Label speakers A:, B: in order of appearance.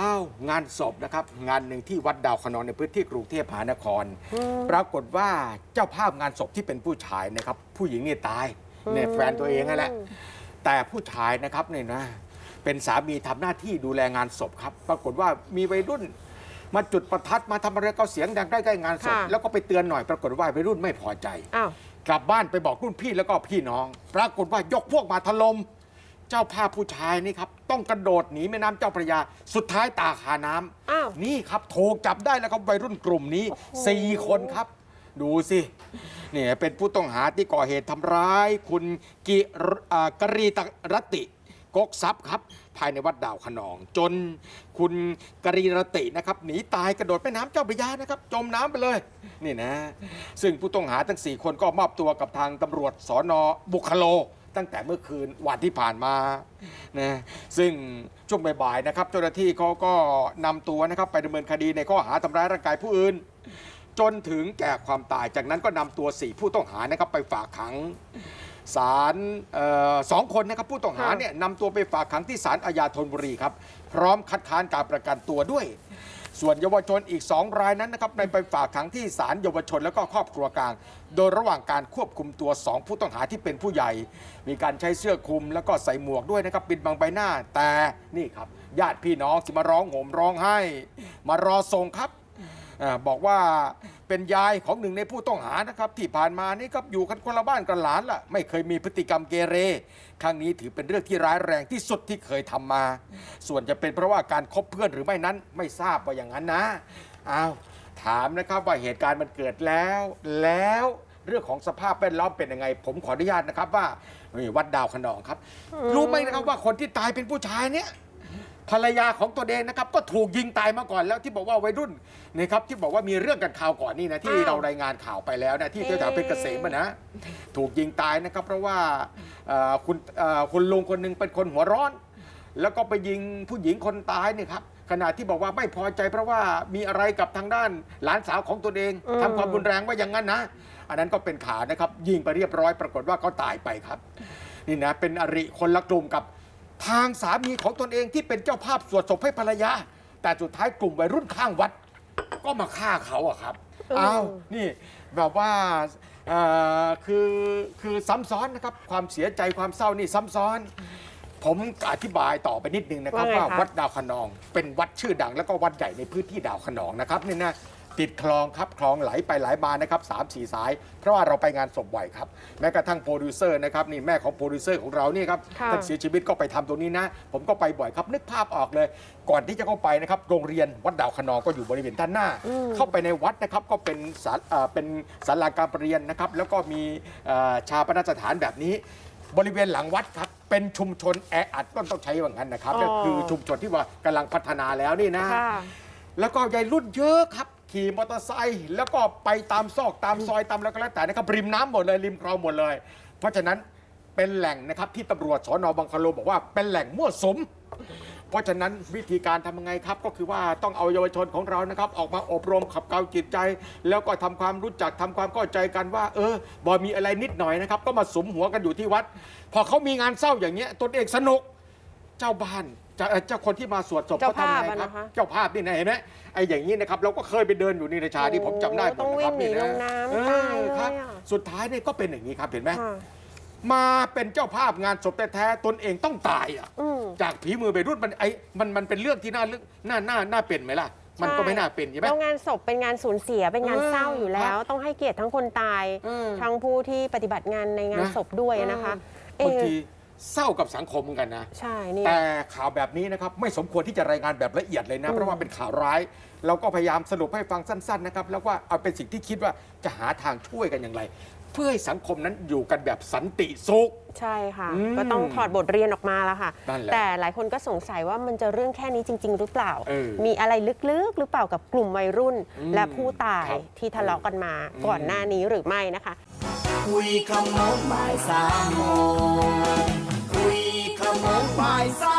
A: อ้าวงานศพนะครับ งานหนึ่งที่วัดดาวคนองในพื้นที่กรุงเทพมหานคร ปรากฏว่าเจ้าภาพงานศพที่เป็นผู้ชายนะครับ ผู้หญิงนี่ตายเนี่ยแฟนตัวเองนั่นแหละแต่ผู้ชายนะครับเนี่ยนะ เป็นสามีทำหน้าที่ดูแลงานศพครับ ปรากฏว่ามีวัยรุ่น มาจุดประทัดมาทำอะไรก็เสียงดังใกล้ๆงานศพ
B: ค่ะ
A: แล้วก็ไปเตือนหน่อยปรากฏว่าวัยรุ่นไม่พอใจ
B: อ้าว
A: กลับบ้านไปบอกรุ่นพี่แล้วก็พี่น้อง ปรากฏว่ายกพวกมาถล่ม เจ้าภาพผู้ชายนี่ครับ ต้องกระโดดหนีแม่น้ำเจ้าพระยา สุดท้ายตาคาน้ำ
B: อ้าว
A: นี่ครับถูกจับได้แล้วครับวัยรุ่นกลุ่มนี้สี่คนครับ ดูสิเนี่ยเป็นผู้ต้องหาที่ก่อเหตุทำร้าย คุณกิรอ่ากรีตรติกกทรัพย์ครับ ภายในวัดดาวขนอง จนคุณกรีรตินะครับหนีตายกระโดดแม่น้ำเจ้าพระยานะครับ จมน้ำไปเลย นี่นะ ซึ่งผู้ต้องหาทั้ง 4 คนก็มอบตัวกับทางตำรวจสอนอบุคโล ตั้งแต่เมื่อคืนวันที่ผ่านมานะซึ่งช่วงบ่ายๆนะครับ เจ้าหน้าที่เขาก็นำตัวนะครับไปดำเนินคดีในข้อหาทำร้ายร่างกายผู้อื่น จนถึงแก่ความตายจากนั้นก็นำตัวสี่ผู้ต้องหานะครับไปฝากขังศาลเอ่อสองคนนะครับผู้ต้องหา
B: ค่ะ
A: เนี่ยนำตัวไปฝากขังที่ศาลอาญาธนบุรีครับ พร้อมคัดค้านการประกันตัวด้วย ส่วนเยาวชนอีก 2 รายนั้นนะครับในไปฝากขังที่ศาลเยาวชนและก็ครอบครัวกลาง โดยระหว่างการควบคุมตัว 2 ผู้ต้องหาที่เป็นผู้ใหญ่ มีการใช้เสื้อคลุมแล้วก็ใส่หมวกด้วยนะครับปิดบังใบหน้าแต่นี่ครับ ญาติพี่น้องที่มาร้องโหมร้องไห้ มารอส่งครับอบอกว่า เป็นยายของหนึ่งในผู้ต้องหานะครับที่ผ่านมานี่ครับอยู่กันคนละบ้านกันหลานล่ะ ไม่เคยมีพฤติกรรมเกเร ครั้งนี้ถือเป็นเรื่องที่ร้ายแรงที่สุดที่เคยทำมา ส่วนจะเป็นเพราะว่าการคบเพื่อนหรือไม่นั้นไม่ทราบว่าอย่างนั้นนะอ้าวถามนะครับว่าเหตุการณ์มันเกิดแล้ว แล้วเรื่องของสภาพแวดล้อมเป็นยังไง ผมขออนุญาตนะครับว่านี่วัดดาวขนองครับ รู้ไหมนะครับว่าคนที่ตายเป็นผู้ชายเนี่ย ภรรยาของตัวเองนะครับก็ถูกยิงตายมาก่อนแล้วที่บอกว่าวัยรุ่นนะครับที่บอกว่ามีเรื่องกันข่าวก่อนนี่นะที่
B: อ้าว
A: เรารายงานข่าวไปแล้วนะที่แถวๆเพชรเกษมอะนะถูกยิงตายนะครับ เพราะว่าเอ่อคุณเอ่อคุณลุงคนหนึงเป็นคนหัวร้อน แล้วก็ไปยิงผู้หญิงคนตายเนี่ยครับขณะที่บอกว่าไม่พอใจเพราะว่ามีอะไรกับทางด้านหลานสาวของตัวเอง
B: อืม
A: ทำความรุนแรงว่าอย่างนั้นนะ อันนั้นก็เป็นข่าวนะครับ ยิงไปเรียบร้อยปรากฏว่าเขาตายไปครับ นี่นะเป็นอริคนละกลุ่มกับ ทางสามีของตนเองที่เป็นเจ้าภาพสวดศพให้ภรรยา แต่สุดท้ายกลุ่มวัยรุ่นข้างวัด ก็มาฆ่าเขาอะครับ
B: เออ
A: อ้าวนี่แบบว่าเอ่อคือคือซ้ำซ้อนนะครับความเสียใจความเศร้านี่ซ้ำซ้อน ผมอธิบายต่อไปนิดนึงนะครับ
B: ว่าไง
A: ว่า
B: คะ
A: วัดดาวขนอง เป็นวัดชื่อดังแล้วก็วัดใหญ่ในพื้นที่ดาวขนองนะครับนี่นะ ติดคลองครับคลองไหลไปไหลมานะครับสามสี่สาย เพราะว่าเราไปงานศพบ่อยครับแม้กระทั่งโปรดิวเซอร์นะครับนี่แม่ของโปรดิวเซอร์ของเรานี่ครับ
B: ค่ะ
A: ท่านเสียชีวิตก็ไปทำตรงนี้นะ ผมก็ไปบ่อยครับนึกภาพออกเลย ก่อนที่จะเข้าไปนะครับโรงเรียนวัดดาวขนองก็อยู่บริเวณด้านหน้า เข้าไปในวัดนะครับก็เป็นศาลเอ่อเป็นศาลาการประเรียนนะครับแล้วก็มีเอ่อชาปนสถานแบบนี้ บริเวณหลังวัดครับเป็นชุมชนแออัดก็ต้องใช้ว่างั้นนะครับ
B: อ๋อ
A: ก็คือชุมชนที่ว่ากำลังพัฒนาแล้วนี่นะ
B: ค่ะ
A: แล้วก็ยายรุ่นเยอะครับ ขี่มอเตอร์ไซค์แล้วก็ไปตามซอกตามซอยตามแล้วก็แล้วแต่นะครับริมน้ำหมดเลยริมคลองหมดเลย เพราะฉะนั้นเป็นแหล่งนะครับที่ตำรวจสอนอบางคโลบอกว่าเป็นแหล่งมั่วสุม เพราะฉะนั้นวิธีการทำยังไงครับ ก็คือว่าต้องเอาเยาวชนของเรานะครับ ออกมาอบรมขับเกลาจิตใจ แล้วก็ทำความรู้จักทำความเข้าใจกันว่า เออบอมีอะไรนิดหน่อยนะครับ ก็มาสมหัวกันอยู่ที่วัด พอเขามีงานเศร้าอย่างเงี้ยตนเองสนุก เจ้าบ้านเจ้าเอ่อเจ้าคนที่มาสวดศพ
B: เจ้า
A: เขาทำยังไง
B: ภาพอะ
A: ครับ
B: นะคะ
A: เจ้าภาพนี่นะเห็นไหมไอ้อย่างนี้นะครับเราก็เคยไปเดินอยู่นี่ในชาที่ผมจำได้หมด
B: ต้อง
A: นะ
B: วิ่
A: ครั
B: ง
A: บ
B: หนี
A: นี่
B: ล
A: นะ
B: งน้ำ
A: เอ
B: ตาย
A: อ
B: เล
A: ครับ
B: ยอะ
A: สุดท้ายเนี่ยก็เป็นอย่างนี้ครับเห็นไหม
B: ค่ะ
A: มาเป็นเจ้าภาพงานศพแท้ๆตนเองต้องตายอะ
B: อืม
A: จากผีมือไปรุ่นมันไอ้มันมันเป็นเรื่องที่น่าเรื่องน่าน่าน่าเป็นไหมล่ะ มันก็ไม่น่าเป็นใช่ไหม
B: แล้วงานศพเป็นงานสูญเสียเป็นงาน
A: เออ
B: เศร้าอยู่แล้
A: ครั
B: ว
A: บ
B: ต้องให้เกียรติทั้งคนตาย
A: เออ
B: ทั้งผู้ที่ปฏิบัติงานในงาน
A: นะ
B: ศพด้วยนะคะ
A: บาง
B: เอ
A: ที
B: อ
A: เศร้ากับสังคมเหมือนกันนะ
B: ใช่เนี่ย
A: แต่ข่าวแบบนี้นะครับไม่สมควรที่จะรายงานแบบละเอียดเลยนะเพราะว่าเป็นข่าวร้าย เราก็พยายามสรุปให้ฟังสั้นๆนะครับแล้วว่าเอาเป็นสิ่งที่คิดว่าจะหาทางช่วยกันอย่างไร เพื่อให้สังคมนั้นอยู่กันแบบสันติสุข
B: ใช่ค่ะ
A: อืม
B: ก็ต้องถอดบทเรียนออกมาแล้วค่ะ
A: นั่นแหละ
B: แต่หลายคนก็สงสัยว่ามันจะเรื่องแค่นี้จริง ๆ หรือเปล่า
A: เออ
B: มีอะไรลึกๆ หรือเปล่ากับกลุ่มวัยรุ่น
A: อืม
B: และผู้ตาย
A: ครับ
B: ที่ทะเลาะกันมา
A: อืม
B: ก่อนหน้านี้หรือไม่นะคะ
C: คุยขโมงบ่ายสามโมง คุย